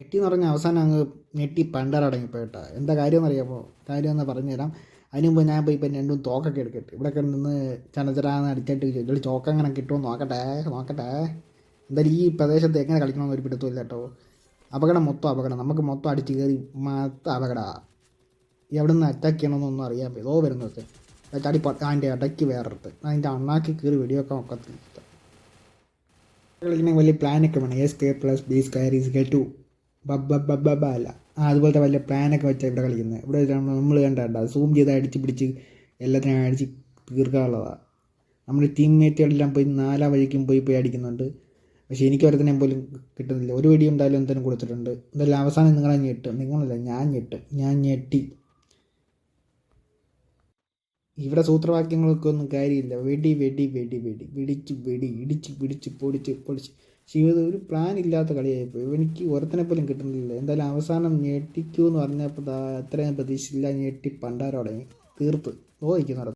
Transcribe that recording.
ഞെട്ടി എന്ന് പറഞ്ഞാൽ അവസാനം അങ്ങ് ഞെട്ടി പണ്ടറടങ്ങിപ്പോ കേട്ടോ എന്താ കാര്യം എന്നറിയാമോ കാര്യം എന്ന് പറഞ്ഞുതരാം. അതിന് മുമ്പ് ഞാൻ പോയി ഇപ്പം രണ്ടും തോക്കൊക്കെ എടുക്കട്ടെ. ഇവിടെ ഒക്കെ നിന്ന് ചനചരാന്ന് അടിച്ചിട്ട് ഇതിൽ ചോക്ക അങ്ങനെ കിട്ടുമോ നോക്കട്ടെ നോക്കട്ടെ. എന്തായാലും ഈ പ്രദേശത്ത് എങ്ങനെ കളിക്കണമെന്ന് ഒരു പിടുത്തമില്ല കേട്ടോ. അപകടം മൊത്തം അപകടം. നമുക്ക് മൊത്തം അടിച്ച് കയറി മൊത്തം അപകടമാണ് എവിടെ നിന്ന് അറ്റാക്ക് ചെയ്യണമെന്നൊന്നും അറിയാൻ ഏതോ വരുന്നത് ചാടി അതിന്റെ ഇടയ്ക്ക് വേറെടുത്ത് അതിന്റെ അണ്ണാക്കി കയറി വെടിവെക്കാൻ ഒക്കത്തില്ല. കളിക്കണമെങ്കിൽ വലിയ പ്ലാനൊക്കെ വേണം. S K plus B square is K two ബബ്ബ ആ അതുപോലത്തെ വലിയ പ്ലാനൊക്കെ വെച്ചാൽ ഇവിടെ കളിക്കുന്നത് ഇവിടെ നമ്മൾ കണ്ടാ സൂം ചെയ്ത് അടിച്ച് പിടിച്ച് എല്ലാത്തിനും അടിച്ച് തീർക്കാനുള്ളതാണ് നമ്മുടെ ടീംമേറ്റുകളെല്ലാം പോയി നാലാ വഴിക്കും പോയി പോയി അടിക്കുന്നുണ്ട്. പക്ഷേ എനിക്ക് ഒരുത്തനെയും പോലും കിട്ടുന്നില്ല. ഒരു വെടി ഉണ്ടായാലും എന്തെങ്കിലും കൊടുത്തിട്ടുണ്ട്. എന്തായാലും അവസാനം നിങ്ങളെ ഞെട്ടും. നിങ്ങളല്ല ഞാൻ ഞെട്ടും. ഞാൻ ഞെട്ടി. ഇവിടെ സൂത്രവാക്യങ്ങൾക്കൊന്നും കാര്യമില്ല. വെടി വെടി വെടി വെടി. വെടിച്ച് വെടി. ഇടിച്ച് പിടിച്ച് പൊടിച്ച് പൊടിച്ച്. ജീവിതം ഒരു പ്ലാൻ ഇല്ലാത്ത കളിയായിപ്പോയി. എനിക്ക് ഒരുത്തനെ പോലും കിട്ടുന്നില്ല. എന്തായാലും അവസാനം ഞെട്ടിക്കൂ എന്ന് പറഞ്ഞപ്പോൾ അത്രയും പ്രതീക്ഷയില്ല ഞെട്ടി പണ്ടാരോടെ. തീർത്ത് ഓ